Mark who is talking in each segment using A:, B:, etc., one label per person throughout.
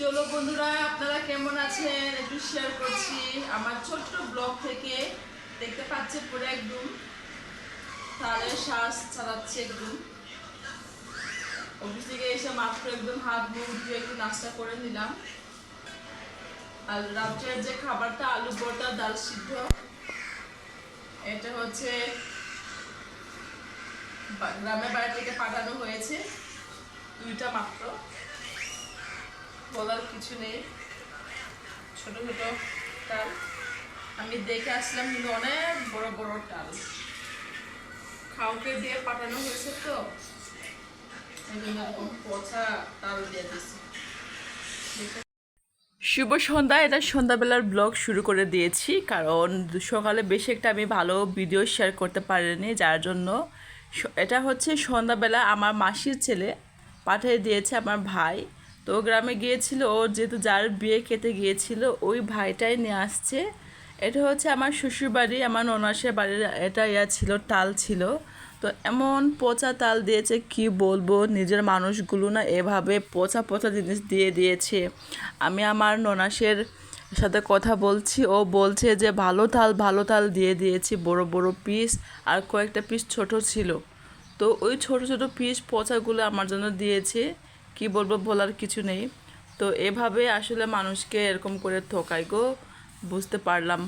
A: চলো বন্ধুরা, আপনারা কেমন আছেন? একটু শেয়ার করছি। আমার ছোট্ট ব্লগ থেকে দেখতে পাচ্ছে পুরো একদম তাহলে শ্বাস চালাচ্ছে একদম। অফিস থেকে এসে মাত্র একদম হাত মুখ ধুয়ে একটু নাস্তা করে নিলাম। আর রাত্রের যে খাবারটা, আলু বড়টা ডাল সিদ্ধ, এটা হচ্ছে গ্রামের বাড়ি থেকে পাঠানো হয়েছে। দুইটা মাত্র। বলার কিছু নেই। ছোট ছোট টাল আমি দেখে আসলাম কিন্তু অনেক বড় বড় টাল খাওকে দিয়ে পাঠানো হয়েছে তো? পচা টাল দিয়ে দিচ্ছি শুভ সন্ধ্যা। এটা সন্ধ্যাবেলার ব্লগ শুরু করে দিয়েছি, কারণ সকালে বেশি একটা আমি ভালো ভিডিও শেয়ার করতে পারিনি, যার জন্য এটা হচ্ছে সন্ধ্যাবেলা আমার মাসির ছেলে পাঠিয়ে দিয়েছে আমার ভাই। তো গ্রামে গিয়েছিল ও যেহেতু যার বিয়ে খেতে গিয়েছিল, ওই ভাইটাই নিয়ে আসছে। এটা হচ্ছে আমার শ্বশুরবাড়ি আমার ননাসের বাড়ির এটা ইয়া ছিল টাল ছিল। তো এমন পচা তাল দিয়েছে, কি বলব, নিজের মানুষগুলো না এভাবে পচা পচা জিনিস দিয়ে দিয়েছে। আমি আমার ননাসের সাথে কথা বলছি, ও বলছে যে ভালো তাল ভালো তাল দিয়ে দিয়েছি, বড় বড় পিস আর কয়েকটা পিস ছোট ছিল। তো ওই ছোট ছোট পিস পচাগুলো আমার জন্য দিয়েছে। কি বলব বলার কিছু নেই। তো এভাবে আসলে মানুষকে এরকম করে ঠকাই গো, বুঝতে পারলাম।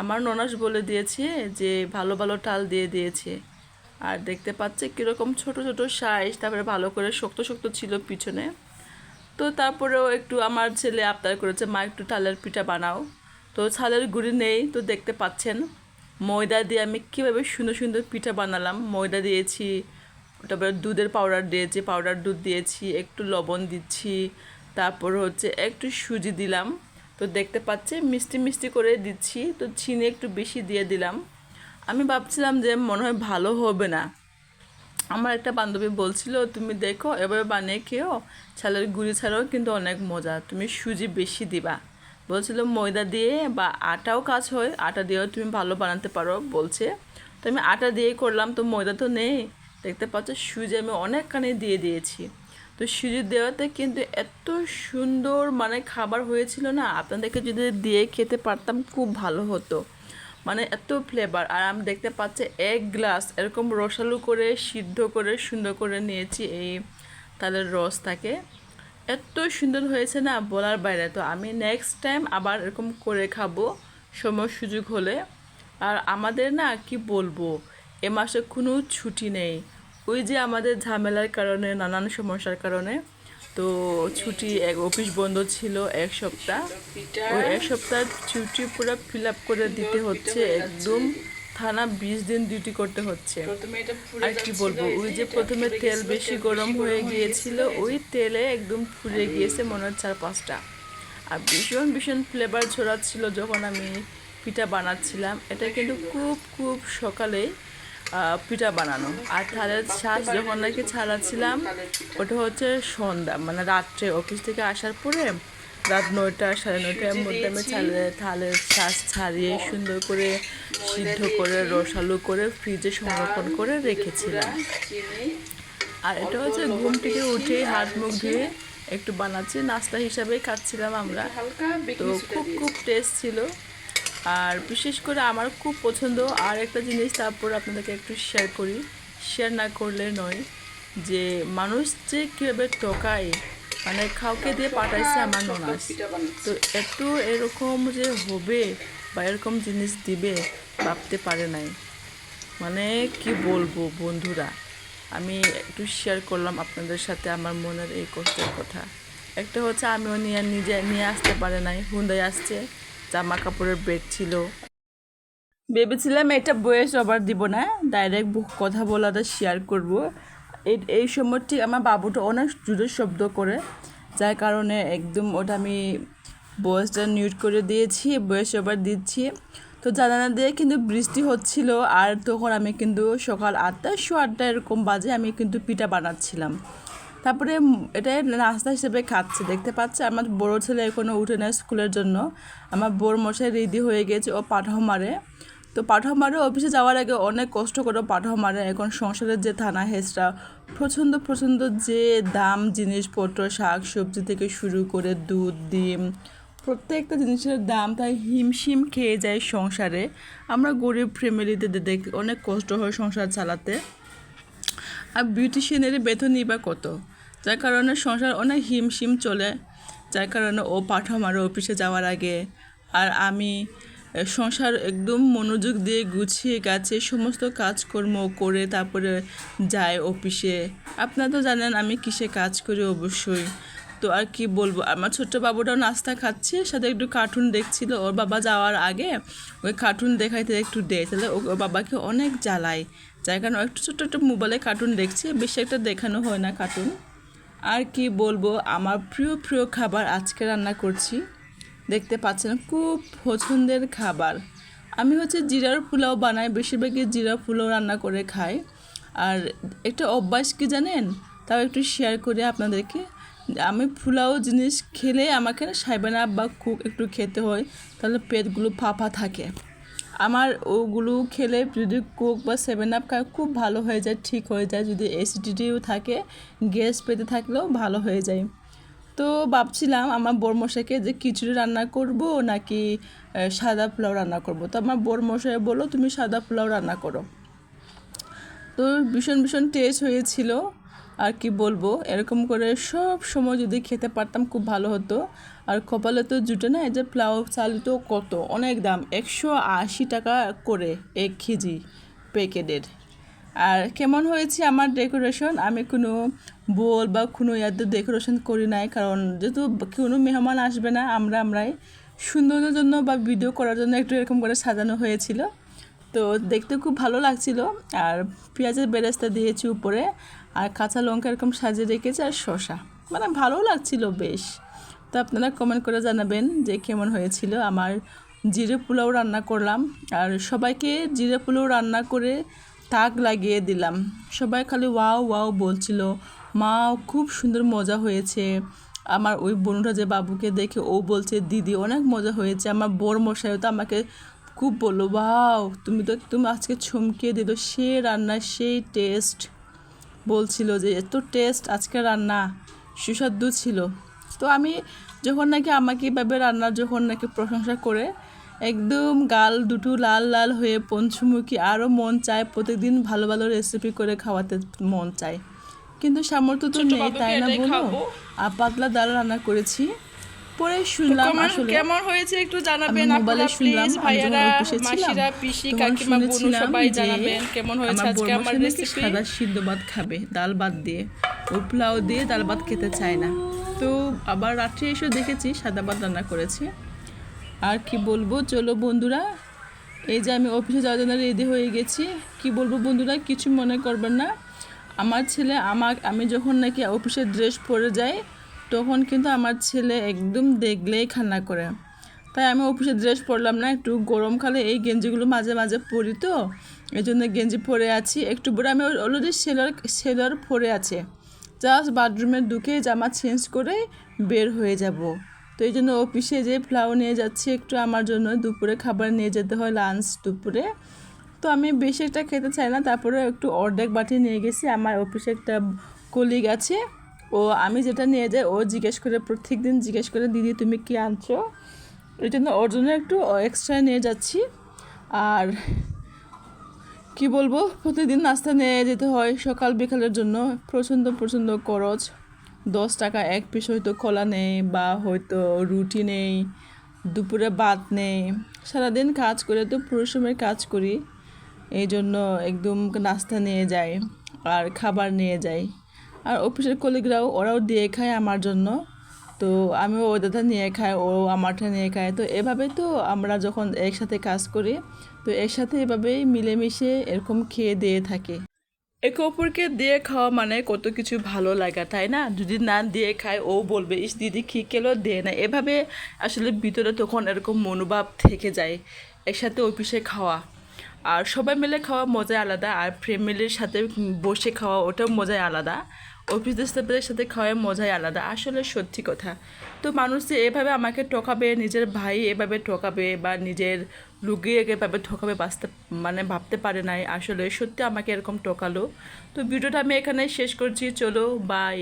A: আমার ননাস বলে দিয়েছে যে, ভালো ভালো টাল দিয়ে দিয়েছে। আর দেখতে পাচ্ছে কীরকম ছোট ছোট সাইজ, তারপরে ভালো করে শক্ত শক্ত ছিল পিছনে। তো তারপরেও একটু আমার ছেলে আবদার করেছে, মা, একটু তালের পিঠা বানাও। তো ছালের গুঁড়ি নেই, তো দেখতে পাচ্ছেন। ময়দা দিয়ে আমি কীভাবে সুন্দর সুন্দর পিঠা বানালাম। ময়দা দিয়েছি তারপরে দুধের পাউডার দিয়েছি পাউডার দুধ দিয়েছি, একটু লবণ দিচ্ছি, তারপর হচ্ছে একটু সুজি দিলাম। তো দেখতে পাচ্ছে মিষ্টি মিষ্টি করে দিচ্ছি, তো চিনি একটু বেশি দিয়ে দিলাম। আমি ভাবছিলাম যে মনে হয় ভালো হবে না। আমার একটা বান্ধবী বলছিল, তুমি দেখো, এভাবে বানিয়ে খেও ছালের গুঁড়ি ছাড়াও কিন্তু অনেক মজা। তুমি সুজি বেশি দিবা। বলছিল, ময়দা দিয়ে বা আটাও কাজ হয়, আটা দিয়েও তুমি ভালো বানাতে পারো। বলছে, তো আমি আটা দিয়েই করলাম, তো ময়দা তো নেই? দেখতে পাচ্ছ, সুজি আমি অনেকখানি দিয়ে দিয়েছি। তো সুজি দেওয়াতে কিন্তু এত সুন্দর মানে খাবার হয়েছিল না, আপনাদেরকে যদি দিয়ে খেতে পারতাম খুব ভালো হতো। মানে এত ফ্লেভার আর আমি দেখতে পাচ্ছি এক গ্লাস এরকম রসালু করে, সিদ্ধ করে, সুন্দর করে নিয়েছি এই তালের রসটাকে। এত সুন্দর হয়েছে না বলার বাইরে। তো আমি নেক্সট টাইম আবার এরকম করে খাব সময় সুযোগ হলে। আর আমাদের না কি বলব এ মাসে কোনো ছুটি নেই। ওই যে আমাদের ঝামেলার কারণে নানান সমস্যার কারণে তো ছুটি এক অফিস বন্ধ ছিল এক সপ্তাহ। ওই এক সপ্তাহ ছুটি পুরো ফিল আপ করে দিতে হচ্ছে। একদম থানা বিশ দিন ডিউটি করতে হচ্ছে। আর কি বলব ওই যে প্রথমে তেল বেশি গরম হয়ে গিয়েছিল ওই তেলে একদম ফুলে গিয়েছে মনে হচ্ছে চার পাঁচটা। আর ভীষণ ভীষণ ফ্লেভার ছড়াচ্ছিল যখন আমি পিঠা বানাচ্ছিলাম। এটা কিন্তু খুব খুব সকালে আহ, পিঠা বানানো। আর থালের শ্বাস যখন নাকি ছাড়াচ্ছিলাম ওটা হচ্ছে সন্ধ্যা মানে রাত্রে অফিস থেকে আসার পরে রাত নয়টা, সাড়ে নয়টার মধ্যে আমি ছালে থালের শ্বাস ছাড়িয়ে সুন্দর করে সিদ্ধ করে, রসালু করে ফ্রিজে সংরক্ষণ করে রেখেছিলাম। আর এটা হচ্ছে ঘুম থেকে উঠে হাত মুখ ধুয়ে একটু বানাচ্ছি, নাস্তা হিসাবে খাচ্ছিলাম আমরা। তো খুব খুব টেস্ট ছিল। আর বিশেষ করে আমার খুব পছন্দ। আর একটা জিনিস তারপর আপনাদেরকে একটু শেয়ার করি। শেয়ার না করলে নয় যে মানুষ যে কীভাবে টকায় মানে খাওকে দিয়ে পাঠাইছে আমার ননাস তো এত এরকম যে হবে বা এরকম জিনিস দিবে ভাবতে পারে নাই। মানে কি বলব বন্ধুরা আমি একটু শেয়ার করলাম আপনাদের সাথে আমার মনের এই কষ্টের কথা। একটা হচ্ছে আমিও নিয়ে নিজে নিয়ে আসতে পারে নাই হুন্দাই আসছে। জামা কাপড়ের বেড ছিল। ভেবেছিলাম এটা বয়স আবার দিব না ডাইরেক্ট কথা বলাটা শেয়ার করব। এই এই ঠিক আমার বাবুটা অনেক জুড়ে শব্দ করে, যার কারণে একদম ওটা আমি বয়সটা নিউট করে দিয়েছি বয়স আবার দিচ্ছি। তো জানানা দিয়ে কিন্তু বৃষ্টি হচ্ছিল, আর তখন আমি কিন্তু সকাল আটটা শো আটটা এরকম বাজে আমি কিন্তু পিঠা বানাচ্ছিলাম। তারপরে এটা নাস্তা হিসেবে খাচ্ছে। দেখতে পাচ্ছে আমার বড় ছেলে এখনও উঠে নেয় স্কুলের জন্য। আমার বোর মশাই রেডি হয়ে গেছে, ও পাঠাও মারে। তো তো পাঠাও মারে, অফিসে যাওয়ার আগে অনেক কষ্ট করে পাঠাও মারে। এখন সংসারের যে থানা হেসরা প্রচণ্ড প্রচণ্ড যে দাম জিনিসপত্র, শাক সবজি থেকে শুরু করে দুধ, ডিম, প্রত্যেকটা জিনিসের দাম তাই হিমশিম খেয়ে যায় সংসারে। আমরা গরিব ফ্যামিলিতে দেখ, অনেক কষ্ট হয় সংসার চালাতে। আর বিউটিশিয়ানের বেতন বা কত? যার কারণে সংসার অনেক হিমশিম চলে। যার কারণে ও পাঠাম আরও অফিসে যাওয়ার আগে। আর আমি সংসার একদম মনোযোগ দিয়ে গুছিয়ে গাছে সমস্ত কাজকর্ম করে তারপরে যায় অফিসে। আপনারা তো জানেন আমি কিসে কাজ করি অবশ্যই। তো আর কি বলব? আমার ছোট্ট বাবুটাও নাস্তা খাচ্ছে সাথে একটু কার্টুন দেখছিল। ওর বাবা যাওয়ার আগে ওই কার্টুন দেখাইতে একটু দেয়। তাহলে ও, ওর বাবাকে অনেক জ্বালায়। যার কারণে একটু ছোট্ট একটা মোবাইলে কার্টুন দেখছে, বেশি একটা দেখানো হয় না কার্টুন আর কি বলব? আমার প্রিয় প্রিয় খাবার আজকে রান্না করছি। দেখতে পাচ্ছেন, খুব পছন্দের খাবার। আমি হচ্ছে জিরার পোলাও বানাই, বেশিরভাগই জিরা পোলাও রান্না করে খাই। আর একটা অভ্যাস কি জানেন? তাও একটু শেয়ার করি আপনাদেরকে। আমি পোলাও জিনিস খেলে আমাকে সাইবেনা বা কুক একটু খেতে হয়, তাহলে পেটগুলো ফাঁপা থাকে। আমার ওগুলো খেলে যদি কোক বা সেভেন আপ খায়, খুব ভালো হয়ে যায়, ঠিক হয়ে যায়। যদি অ্যাসিডিটিও থাকে, গ্যাস পেতে থাকলেও ভালো হয়ে যায়। তো ভাবছিলাম আমার বরমশাইকে যে খিচুড়ি রান্না করব নাকি সাদা পোলাও রান্না করব? তো আমার বরমশাই বলল, তুমি সাদা পোলাও রান্না করো। তো ভীষণ ভীষণ টেস্ট হয়েছিল। আর কি বলব, এরকম করে সব সময় যদি খেতে পারতাম খুব ভালো হতো। আর কপালে তো জুটে না, এই যে প্লাউ চাল তো কত, অনেক দাম, একশো আশি টাকা করে এক কেজি প্যাকেটের। আর কেমন হয়েছে আমার ডেকোরেশন আমি কোনো বোল বা কোনো ইয়াতে ডেকোরেশন করি নাই, কারণ যেহেতু কোনো মেহমান আসবে না, আমরা আমরাই সুন্দরের জন্য বা ভিডিও করার জন্য একটু এরকম করে সাজানো হয়েছিল। তো দেখতে খুব ভালো লাগছিল। আর পেঁয়াজের বেরেস্তা দিয়েছি উপরে আর কাঁচা লঙ্কা এরকম সাজিয়ে রেখেছি আর শশা মানে ভালো লাগছিল বেশ। তো আপনারা কমেন্ট করে জানাবেন যে কেমন হয়েছিল। আমার জিরে পোলাও রান্না করলাম আর সবাইকে জিরে পোলাও রান্না করে তাক লাগিয়ে দিলাম। সবাই খালি ওয়াও ওয়াও বলছিল। মা, খুব সুন্দর মজা হয়েছে। আমার ওই বোনটা যে বাবুকে দেখে ও বলছে, দিদি, অনেক মজা হয়েছে। আমার বর মশাইও তো আমাকে খুব বলল, ওয়াও, তুমি তো তুমি আজকে চমকিয়ে দিল। সে রান্না সেই টেস্ট বলছিল যে এত টেস্ট আজকে রান্না সুস্বাদু ছিল। তো আমি যখন নাকি আমাকে এভাবে রান্নার যখন নাকি প্রশংসা করে একদম গাল দুটো লাল লাল হয়ে পঞ্চমুখী আরও মন চায় প্রতিদিন ভালো ভালো রেসিপি করে খাওয়াতে মন চায়। কিন্তু সামর্থ্য তো নেই তাই না বলো আর পাতলা ডাল রান্না করেছি। পরে শুনলাম আসলে।
B: কেমন হয়েছে একটু জানাবেন আপনারা প্লিজ ভাইয়ারা মাসিরা পিসি কাকিমা বোন সবাই জানাবেন কেমন হয়েছে আজকে আমার রেসিপি
A: সাদা সিদ্ধ ভাত খাবে ডাল ভাত দিয়ে। ও পোলাও দিয়ে ডাল ভাত খেতে চায় না। তো আবার রাত্রে এসে দেখেছি সাদা ভাত রান্না করেছি। আর কি বলব চলো বন্ধুরা এই যে আমি অফিসে যাওয়ার জন্য রেডি হয়ে গেছি। কি বলব বন্ধুরা কিছু মনে করবেন না। আমার ছেলে আমার আমি যখন নাকি অফিসের ড্রেস পরে যাই তখন কিন্তু আমার ছেলে একদম দেখলেই খান্না করে। তাই আমি অফিসে ড্রেস পরলাম না, একটু গরমকালে এই গেঞ্জিগুলো মাঝে মাঝে পরি তো এই জন্য গেঞ্জি পরে আছি। একটু পরে আমি অলরেডি সেলার সেলার পরে আছে। জাস্ট বাথরুমে ঢুকে জামা চেঞ্জ করে বের হয়ে যাব। তো এই জন্য অফিসে যে ফ্লাও নিয়ে যাচ্ছি, একটু আমার জন্য দুপুরে খাবার নিয়ে যেতে হয় লাঞ্চ দুপুরে। তো আমি বেশি একটা খেতে চাই না তারপরে একটু অর্ধেক বাটি নিয়ে গেছি। আমার অফিসে একটা কলিগ আছে ও আমি যেটা নিয়ে যাই, ও জিজ্ঞেস করে প্রত্যেক দিন জিজ্ঞেস করে, দিদি, তুমি কি আনছো? এই জন্য ওর জন্য একটু এক্সট্রা নিয়ে যাচ্ছি। আর কি বলব, প্রতিদিন নাস্তা নিয়ে যেতে হয়, সকাল বিকালের জন্য। প্রচণ্ড প্রচণ্ড খরচ। দশ টাকা এক পিস হয়তো কলা নেই, বা হয়তো রুটি নেই, দুপুরে ভাত নেই। সারাদিন কাজ করে তো পরিশ্রমের কাজ করি, এই জন্য একদম নাস্তা নিয়ে যাই, আর খাবার নিয়ে যাই। আর অফিসের কলিগরাও ওরাও দিয়ে খায় আমার জন্য। তো আমিও ওদেরটা নিয়ে খাই, ও আমারটা নিয়ে খায়। তো এভাবে তো আমরা যখন একসাথে কাজ করি, তো একসাথে এভাবেই মিলেমিশে এরকম খেয়ে দিয়ে থাকি। একে অপরকে দিয়ে খাওয়া মানে কত কিছু ভালো লাগা, তাই না? যদি না দিয়ে খায়, ও বলবে, ইস, দিদি কী কেলো দে না। এভাবে আসলে ভিতরে তখন এরকম মনোভাব থেকে যায়, একসাথে অফিসে খাওয়া। আর সবাই মিলে খাওয়া মজাই আলাদা, আর ফ্যামিলির সাথে বসে খাওয়া ওটাও মজাই আলাদা। অফিস স্টাফের সাথে খাওয়ার মজাই আলাদা। আসলে সত্যি কথা। তো মানুষ যে এভাবে আমাকে ঠকাবে, নিজের ভাই এভাবে ঠকাবে বা নিজের লুকিয়ে এভাবে ঠকাবে বাঁচতে মানে ভাবতে পারে নাই। আসলে সত্যি আমাকে এরকম ঠকালো। তো ভিডিওটা আমি এখানে শেষ করছি। চলো বাই